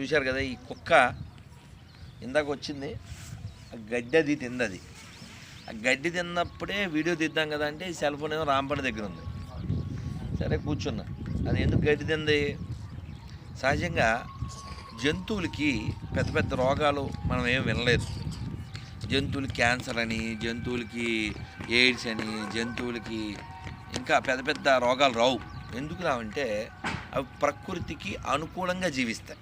చూశారు కదా ఈ కుక్క ఇందాక వచ్చింది. ఆ గడ్డి అది తిందది ఆ గడ్డి తిన్నప్పుడే వీడియో తీద్దాం కదా అంటే ఈ సెల్ ఫోన్ ఏమో రాంపడి దగ్గర ఉంది. సరే కూర్చున్నా. అది ఎందుకు గడ్డి తింది? సహజంగా జంతువులకి పెద్ద పెద్ద రోగాలు మనం ఏం వినలేదు. జంతువులకి క్యాన్సర్ అని జంతువులకి ఎయిడ్స్ అని జంతువులకి ఇంకా పెద్ద పెద్ద రోగాలు రావు. ఎందుకు రావంటే అవి ప్రకృతికి అనుకూలంగా జీవిస్తాయి.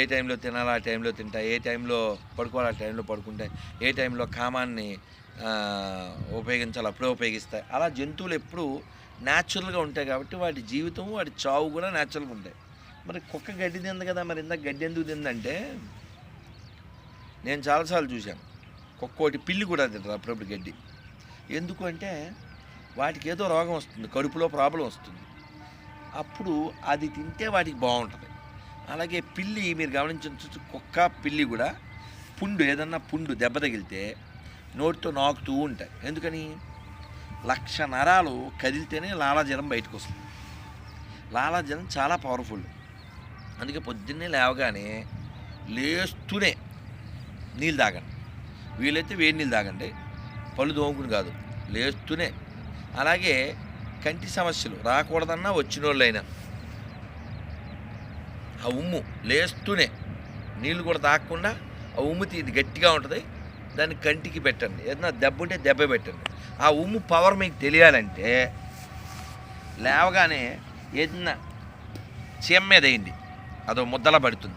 ఏ టైంలో తినాలి ఆ టైంలో తింటాయి. ఏ టైంలో పడుకోవాలి ఆ టైంలో పడుకుంటాయి. ఏ టైంలో కామాన్ని ఉపయోగించాలి అప్పుడే ఉపయోగిస్తాయి. అలా జంతువులు ఎప్పుడూ న్యాచురల్గా ఉంటాయి కాబట్టి వాటి జీవితం వాటి చావు కూడా న్యాచురల్గా ఉంటాయి. మరి కుక్క గడ్డి తింది కదా మరి ఇందాక గడ్డి ఎందుకు తిందంటే నేను చాలాసార్లు చూశాను. కుక్క ఒకటి పిల్లి కూడా తింటారు అప్పుడప్పుడు గడ్డి. ఎందుకు అంటే వాటికి ఏదో రోగం వస్తుంది కడుపులో ప్రాబ్లం వస్తుంది. అప్పుడు అది తింటే వాటికి బాగుంటుంది. అలాగే పిల్లి మీరు గమనించవచ్చు కుక్క పిల్లి కూడా పుండు ఏదన్నా పుండు దెబ్బ తగిలితే నోటితో నాకుతూ ఉంటాయి. ఎందుకని? లక్ష నరాలు కదిలితేనే లాలాజలం బయటకు వస్తుంది లాలాజలం చాలా పవర్ఫుల్ అందుకే పొద్దున్నే లేవగానే లేస్తూనే నీళ్ళు తాగండి. వీలైతే వేడి నీళ్ళు తాగండి. పళ్ళు దోముకుని కాదు లేస్తూనే. అలాగే కంటి సమస్యలు రాకూడదన్నా వచ్చినోళ్ళైనా. ఆ ఉమ్ము లేస్తూనే నీళ్ళు కూడా తాగకుండా ఆ ఉమ్ము తీది గట్టిగా ఉంటుంది. దాన్ని కంటికి పెట్టండి. ఏదైనా దెబ్బ ఉంటే దెబ్బ పెట్టండి. ఆ ఉమ్ము పవర్ మీకు తెలియాలంటే లేవగానే ఏదైనా చీమ మీద వేయండి. అదో ముద్దలా పడుతుంది.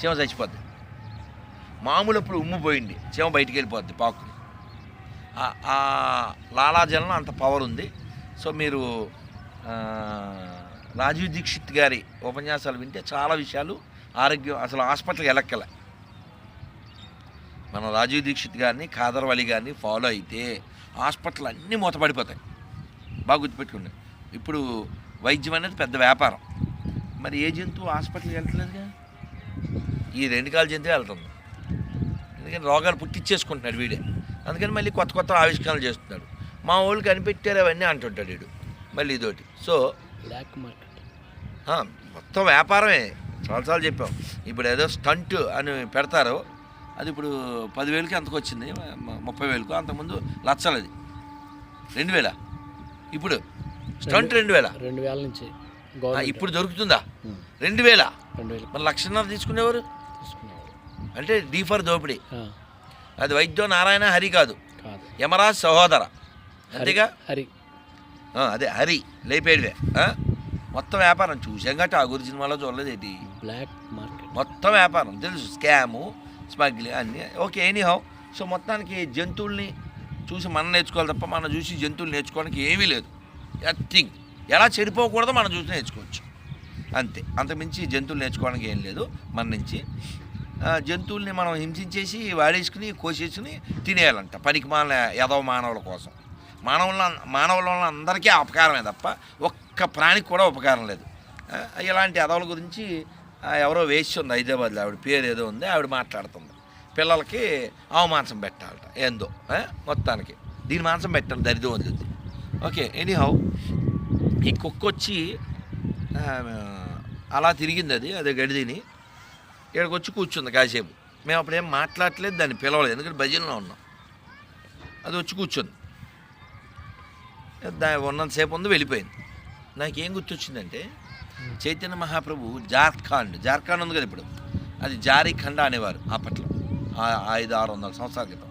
చీమ చచ్చిపోద్ది. మామూలు ఇప్పుడు ఉమ్ము పోయింది. చీమ బయటికి వెళ్ళిపోద్ది పాకు ఆ- లాలాజలం అంత పవర్ ఉంది. సో మీరు రాజీవ్ దీక్షిత్ గారి ఉపన్యాసాలు వింటే చాలా విషయాలు ఆరోగ్యం అసలు హాస్పిటల్కి వెళ్ళక్కల. మనం రాజీవ్ దీక్షిత్ గారిని ఖాదర్వలి గారిని ఫాలో అయితే హాస్పిటల్ అన్నీ మూతపడిపోతాయి. బాగా గుర్తుపెట్టుకోండి. ఇప్పుడు వైద్యం అనేది పెద్ద వ్యాపారం. మరి ఏ జంతువు హాస్పిటల్కి వెళ్తలేదుగా? ఈ రెండు కాల జంతువు వెళ్తుంది. ఎందుకని రోగాలు పుట్టించేసుకుంటున్నాడు వీడే. అందుకని మళ్ళీ కొత్త కొత్త ఆవిష్కరణలు చేస్తున్నాడు. మా వాళ్ళు కనిపెట్టారు అవన్నీ అంటుంటాడు వీడు. మళ్ళీ ఇదోటి సో బ్లాక్ మార్కెట్. మొత్తం వ్యాపారమే. చాలాసార్లు చెప్పాం. ఇప్పుడు ఏదో స్టంట్ అని పెడతారు. అది ఇప్పుడు పదివేలకి అంతకు వచ్చింది ముప్పై వేలకు అంతకుముందు లక్షలు అది రెండు వేల ఇప్పుడు స్టంట్ రెండు వేల రెండు వేల నుంచి ఇప్పుడు దొరుకుతుందా. రెండు వేల రెండు వేలు మరి లక్షన్నర తీసుకునేవారు? అంటే డీ ఫర్ దోపిడీ. అది వైద్యో నారాయణ హరి కాదు. యమరాజ్ సహోదర. అంతేగా? హరి. అదే హరి లేపేడివే? మొత్తం వ్యాపారం. చూసాం గట్టి ఆ గురి సినిమాలో చూడలేదు ఏంటి? బ్లాక్ మార్కెట్ మొత్తం వ్యాపారం. తెలుసు స్కాము స్మగ్లింగ్ అన్నీ. ఓకే ఎనీ హౌ సో మొత్తానికి జంతువుల్ని చూసి మనం నేర్చుకోవాలి తప్ప మనం చూసి జంతువులు నేర్చుకోవడానికి ఏమీ లేదు. నథింగ్ ఎలా చెడిపోకూడదో మనం చూసి నేర్చుకోవచ్చు. అంతే. అంతకుమించి జంతువులు నేర్చుకోవడానికి ఏం లేదు. మన నుంచి జంతువుల్ని మనం హింసించేసి వాడేసుకుని కోసేసుకుని తినేయాలంట. పనికి మాన యదవ మానవుల కోసం. మానవుల మానవుల వల్ల అందరికీ అపకారమే తప్ప ఒక్క ప్రాణికి కూడా ఉపకారం లేదు. ఇలాంటి అదవుల గురించి ఎవరో వేసి ఉంది హైదరాబాద్లో. ఆవిడ పేరు ఏదో ఉంది ఆవిడ మాట్లాడుతుంది. పిల్లలకి ఆవు మాంసం పెట్టాలట ఏందో మొత్తానికి. దీని మాంసం పెట్టాలి దరిద్రం వదిలింది. ఓకే ఎనీ హౌ ఈ కుక్క వచ్చి అలా తిరిగింది అది అదే గడిదిని ఇక్కడికి వచ్చి కూర్చుంది కాసేపు. మేము అప్పుడేం మాట్లాడలేదు దాన్ని పిలవలేదు ఎందుకంటే భజనలో ఉన్నాం. అది వచ్చి కూర్చుంది. ఉన్నంతసేపు ఉంది వెళ్ళిపోయింది. నాకేం గుర్తొచ్చిందంటే చైతన్య మహాప్రభు జార్ఖండ్ జార్ఖండ్ ఉంది కదా ఇప్పుడు అది జారీఖండ అనేవారు అప్పట్లో ఐదు ఆరు వందల సంవత్సరాల క్రితం.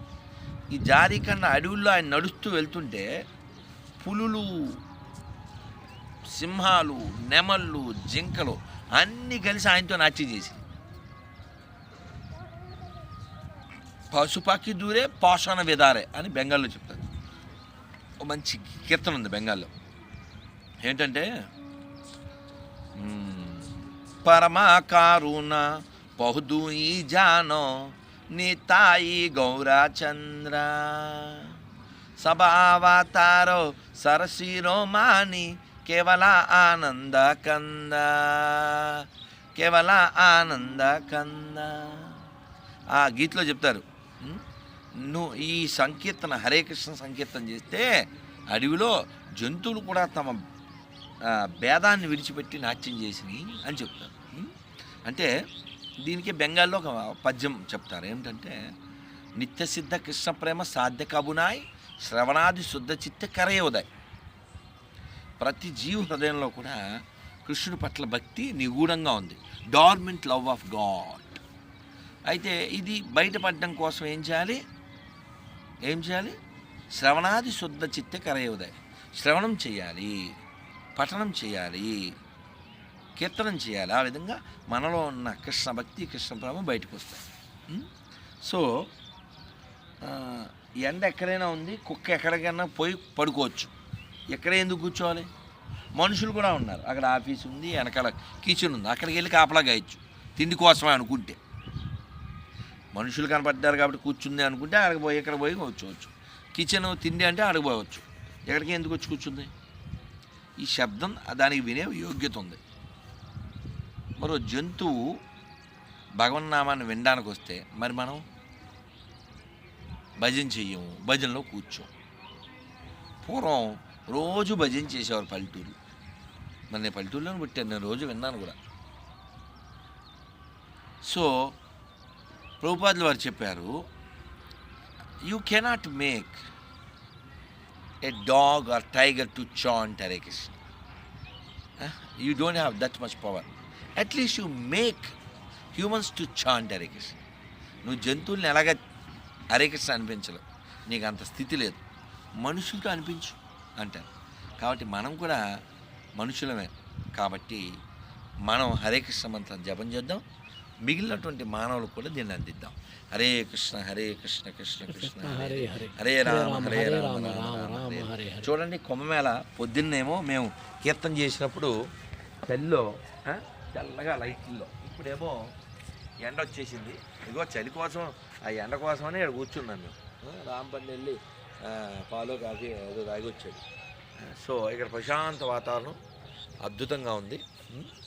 ఈ జారీఖండ అడవుల్లో ఆయన నడుస్తూ వెళ్తుంటే పులులు సింహాలు నెమళ్ళు జింకలు అన్నీ కలిసి ఆయనతో నాట్యం చేసి పశుపక్షి దూరే పోషణ విదారే అని బెంగాల్లో చెప్తారు. మంచి కీర్తన ఉంది బెంగాల్లో. ఏంటంటే పరమా పరమాకారుణ పహుదూయి జానో నీ తాయి గౌరాచంద్ర. సభావతారో సరసిరోమాని కేవల ఆనంద కంద. కేవల ఆనంద కంద. ఆ గీతలో చెప్తారు నువ్వు ఈ సంకీర్తన హరే కృష్ణ సంకీర్తన చేస్తే అడవిలో జంతువులు కూడా తమ భేదాన్ని విడిచిపెట్టి నాట్యం చేసినాయి అని చెప్తారు. అంటే దీనికి బెంగాల్లో ఒక పద్యం చెప్తారు. ఏమిటంటే నిత్యసిద్ధ కృష్ణ ప్రేమ సాధ్య కబునాయ్ శ్రవణాది శుద్ధ చిత్త కరయోదయ్. ప్రతి జీవ హృదయంలో కూడా కృష్ణుడి పట్ల భక్తి నిగూఢంగా ఉంది. డార్మెంట్ లవ్ ఆఫ్ గాడ్ అయితే ఇది బయటపడడం కోసం ఏం చేయాలి? ఏం చేయాలి? శ్రవణాది శుద్ధ చిత్త కరయోదయ శ్రవణం చేయాలి. పఠనం చేయాలి. కీర్తనం చేయాలి. ఆ విధంగా మనలో ఉన్న కృష్ణ భక్తి కృష్ణ ప్రేమ బయటకు వస్తాయి. సో ఎండ ఎక్కడైనా ఉంది కుక్క ఎక్కడికైనా పోయి పడుకోవచ్చు. ఎక్కడ ఎందుకు కూర్చోవాలి? మనుషులు కూడా ఉన్నారు. అక్కడ ఆఫీస్ ఉంది వెనకాల కిచెన్ ఉంది. అక్కడికి వెళ్ళి కాపలా గాయచ్చు తిండి కోసమే అనుకుంటే. మనుషులు కనపడ్డారు కాబట్టి కూర్చుంది అనుకుంటే అక్కడికి పోయి ఇక్కడ పోయి కూర్చోవచ్చు. కిచెన్ తిండి అంటే అక్కడికి పోవచ్చు. ఎక్కడికి ఎందుకు వచ్చి కూర్చుంది? ఈ శబ్దం దానికి వినే యోగ్యత ఉంది. మరో జంతువు భగవన్నామాన్ని వినడానికి వస్తే మరి మనం భజన చెయ్యము భజనలో కూర్చోం పూర్వం రోజు భజన చేసేవారు పల్లెటూరు మరి నేను పల్లెటూరులోనే పుట్టాను నేను రోజు విన్నాను కూడా. సో ప్రభుపాదులు వారు చెప్పారు you cannot make a dog or tiger to chant Hare Krishna you don't have that much power at least you make humans to chant Hare Krishna నువ్వు జంతువుల్ని ఎలాగ హరే కృష్ణ అనిపించలేవు. నీకు అంత స్థితి లేదు. మనుషులతో అనిపించు అంటారు. కాబట్టి మనం కూడా మనుషులమే. కాబట్టి మనం హరే కృష్ణ మంత్రం జపం చేద్దాం. మిగిలినటువంటి మానవులకు కూడా దీన్ని అందిద్దాం. హరే కృష్ణ హరే కృష్ణ కృష్ణ కృష్ణ హరే హరే హరే. హరే రామ హరే రామ రామ రామ హరే చూడండి కుంభమేళ పొద్దున్నేమో మేము కీర్తన చేసినప్పుడు చలిలో ఆ, చల్లగా లైట్లో ఇప్పుడేమో ఎండ వచ్చేసింది. ఇదిగో చలి కోసం ఆ ఎండ కోసమని ఇక్కడ కూర్చున్నాను మేము రాంపల్లి వెళ్ళి పాలు కాఫీ ఏదో తాగి వచ్చాడు. సో ఇక్కడ ప్రశాంత వాతావరణం అద్భుతంగా ఉంది.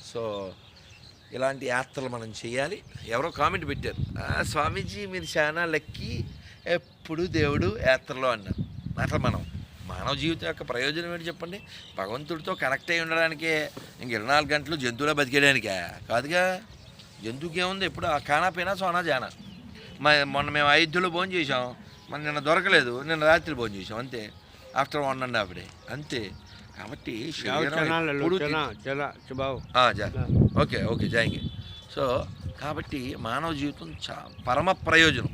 సో ఇలాంటి యాత్రలు మనం చేయాలి. ఎవరో కామెంట్ పెట్టారు. "ఆ, స్వామీజీ మీరు చాలా లెక్కి. ఎప్పుడు దేవుడు యాత్రలో అన్నారు. అట్లా మనం మానవ జీవితం యొక్క ప్రయోజనం ఏంటి చెప్పండి? భగవంతుడితో కనెక్ట్ అయి ఉండడానికే. ఇంక ఇరవై నాలుగు గంటలు జంతువులో బతికేయడానికే? కాదుగా. జంతువుకి ఏముంది ఎప్పుడు ఆ కానా పీనా సోనా జానా. మొన్న మేము అయోధ్యలో భోజనం చేసాం మన నిన్న దొరకలేదు. నిన్న రాత్రి భోజనం చేసాం అంతే. After one and half day. అంతే. కాబట్టి ఓకే ఓకే జాయింగ్. సో కాబట్టి మానవ జీవితం చా పరమ ప్రయోజనం.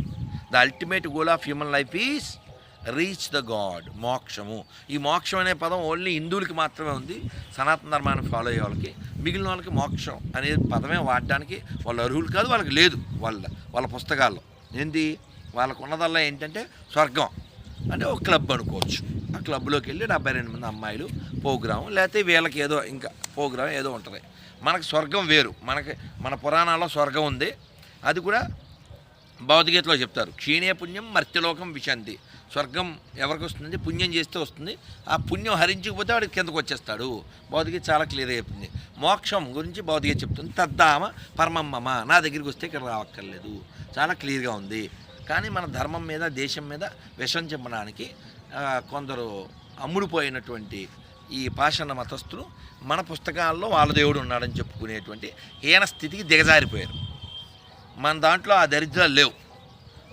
The ultimate goal of human life is reach the god మోక్షము. ఈ మోక్షం అనే పదం ఓన్లీ హిందువులకి మాత్రమే ఉంది. సనాతన ధర్మాన్ని ఫాలో అయ్యే వాళ్ళకి. మిగిలిన వాళ్ళకి మోక్షం అనే పదమే వాడడానికి వాళ్ళు అర్హులు కాదు వాళ్ళకి లేదు. వాళ్ళ వాళ్ళ పుస్తకాల్లో. ఏంటి వాళ్ళకు ఉన్నదల్లా ఏంటంటే స్వర్గం. అంటే ఒక క్లబ్ అనుకోవచ్చు. ఆ క్లబ్లోకి వెళ్ళి డెబ్బై రెండు మంది అమ్మాయిలు ప్రోగ్రాం లేకపోతే వీళ్ళకి ఏదో ఇంకా ప్రోగ్రాం ఏదో ఉంటుంది. మనకి స్వర్గం వేరు. మనకి మన పురాణాల్లో స్వర్గం ఉంది. అది కూడా భగవద్గీతలో చెప్తారు. క్షీణే పుణ్యం మర్త్యలోకం విశాంతి. స్వర్గం ఎవరికి వస్తుంది? పుణ్యం చేస్తే వస్తుంది. ఆ పుణ్యం హరించకపోతే వాడికి కిందకు వచ్చేస్తాడు. భౌతిగీత చాలా క్లియర్గా అయిపోయింది మోక్షం గురించి భౌతిగీత చెప్తుంది. తద్దామ పరమమ్మమ నా దగ్గరికి వస్తే ఇక్కడ రావక్కర్లేదు. చాలా క్లియర్గా ఉంది. కానీ మన ధర్మం మీద దేశం మీద విషం చెప్పడానికి కొందరు అమ్ముడుపోయినటువంటి ఈ పాషణ మతస్థులు మన పుస్తకాల్లో వాళ్ళ దేవుడు ఉన్నాడని చెప్పుకునేటువంటి హీన స్థితికి దిగజారిపోయారు. మన దాంట్లో ఆ దరిద్రాలు లేవు.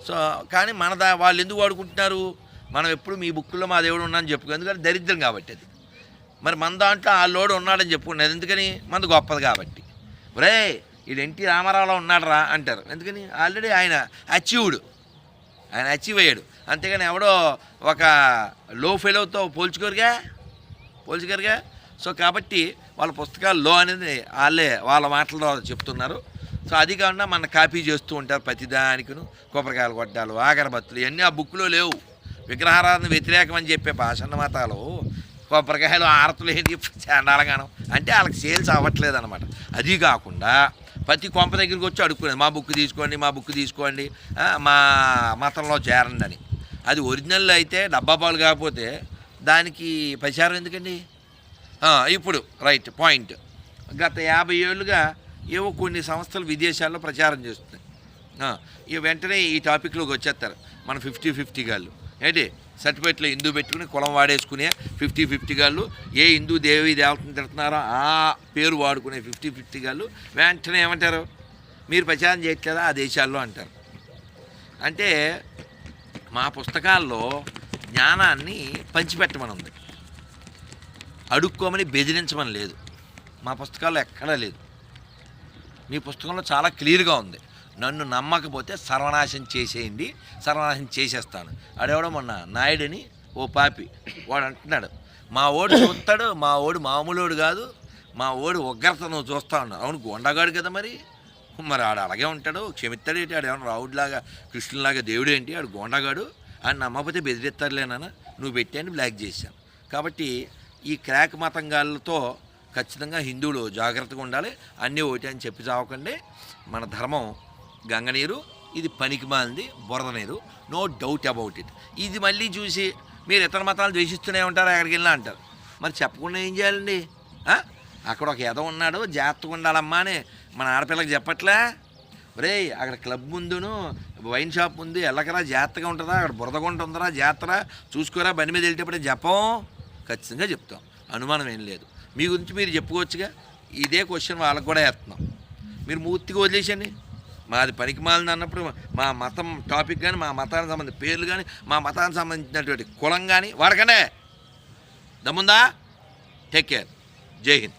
సో కానీ మన దా వాళ్ళు ఎందుకు వాడుకుంటున్నారు? మనం ఎప్పుడు మీ బుక్లో మా దేవుడు ఉన్నాడని చెప్పుకో. ఎందుకంటే దరిద్రం కాబట్టి అది. మరి మన దాంట్లో ఆ లోడు ఉన్నాడని చెప్పుకున్నది ఎందుకని? మనది గొప్పది కాబట్టి. ఒరే ఇది ఎన్టీ రామారావులో ఉన్నాడరా అంటారు. ఎందుకని? ఆల్రెడీ ఆయన అచీవ్డ్ ఆయన అచీవ్ అయ్యాడు. అంతేగాని ఎవడో ఒక లో ఫెలోతో పోల్చుకోరుగా? పోల్చుకోరుగా? సో కాబట్టి వాళ్ళ పుస్తకాలు లో అనేది వాళ్ళే వాళ్ళ మాటల్లో చెప్తున్నారు. సో అది కాకుండా మన కాపీ చేస్తూ ఉంటారు ప్రతిదానికిను కొబ్బరికాయలు కొట్టాలు ఆగరబత్తులు ఇవన్నీ ఆ బుక్లో లేవు. విగ్రహారాధన వ్యతిరేకం అని చెప్పే భాషన్న మతాలు కొబ్బరికాయలు ఆరతులు ఏంటి? చండాలగానం. అంటే వాళ్ళకి సేల్స్ అవ్వట్లేదు అనమాట అది కాకుండా ప్రతి కొంప దగ్గరికి వచ్చి అడుక్కునేది మా బుక్ తీసుకోండి మా బుక్ తీసుకోండి మా మతంలో చేరండి అని అది ఒరిజినల్ అయితే డబ్బా పాలు కాకపోతే దానికి ప్రచారం ఎందుకండి? ఇప్పుడు రైట్ పాయింట్. గత యాభై ఏళ్ళుగా ఏవో కొన్ని సంస్థలు విదేశాల్లో ప్రచారం చేస్తున్నాయి. ఇక వెంటనే ఈ టాపిక్లోకి వచ్చేస్తారు. మన ఫిఫ్టీ ఫిఫ్టీ గాళ్ళు. ఏంటి? సర్టిఫికెట్లో హిందూ పెట్టుకుని కులం వాడేసుకునే ఫిఫ్టీ ఫిఫ్టీ గాళ్ళు ఏ హిందూ దేవి దేవతను తిడుతున్నారో ఆ పేరు వాడుకునే ఫిఫ్టీ ఫిఫ్టీ గాళ్ళు వెంటనే ఏమంటారు? మీరు ప్రచారం చేయట్లేదా? ఆ దేశాల్లో అంటారు. అంటే మా పుస్తకాల్లో జ్ఞానాన్ని పంచిపెట్టమని ఉంది అడుక్కోమని బెదిరించమని లేదు. మా పుస్తకాల్లో ఎక్కడా లేదు. మీ పుస్తకంలో చాలా క్లియర్గా ఉంది. నన్ను నమ్మకపోతే సర్వనాశం చేసేయండి సర్వనాశం చేసేస్తాను. ఆడెవడో మొన్న నాయుడని ఓ పాపి వాడు అంటున్నాడు మా ఓడు చూస్తాడు మా ఓడు మామూలోడు కాదు మా ఓడు ఉగ్రత నువ్వు చూస్తా ఉన్నావు. అవును గొండగాడు కదా మరి. మరి ఆడు అలాగే ఉంటాడు క్షమిస్తాడేంటి ఆడు ఏమన్నా రావుడిలాగా కృష్ణులాగా దేవుడు ఏంటి? ఆడు గొండగాడు. అని నమ్మకపోతే బెదిరిస్తారులేనా నువ్వు పెట్టాను బ్లాక్ చేశాను. కాబట్టి ఈ క్రాక్ మతంగాళ్ళతో ఖచ్చితంగా హిందువులు జాగ్రత్తగా ఉండాలి. అన్నీ ఒకటి అని చెప్పి చావకండి. మన ధర్మం గంగనీరు ఇది పనికిమాలింది బురద నీరు. నో డౌట్ అబౌట్ ఇట్ ఇది మళ్ళీ చూసి మీరు ఇతర మతాలు ద్వేషిస్తూనే ఉంటారు ఎక్కడికి వెళ్ళినా అంటారు. మరి చెప్పకుండా ఏం చేయాలండి? అక్కడ ఒక ఎద ఉన్నాడు జాగ్రత్తగా ఉండాలమ్మా అని మన ఆడపిల్లకి చెప్పట్లే? రే అక్కడ క్లబ్ ముందును వైన్ షాప్ ఉంది ఎల్లకరా జాగ్రత్తగా ఉంటుందా? అక్కడ బురదగా ఉంటుందా జాగ్రత్త చూసుకోరా? బండి మీద వెళ్ళేటప్పుడు చెప్పం ఖచ్చితంగా చెప్తాం. అనుమానం ఏం లేదు. మీ గురించి మీరు చెప్పుకోవచ్చుగా. ఇదే క్వశ్చన్ వాళ్ళకు కూడా వేస్తున్నాం. మీరు మూర్తిగా వదిలేసండి మాది పనికి అన్నప్పుడు మా మతం టాపిక్ కానీ మా మతానికి సంబంధించిన పేర్లు కానీ మా మతానికి సంబంధించినటువంటి కులం కానీ వాడకనే దమ్ముందా? టేక్ కేర్ జై హింద్.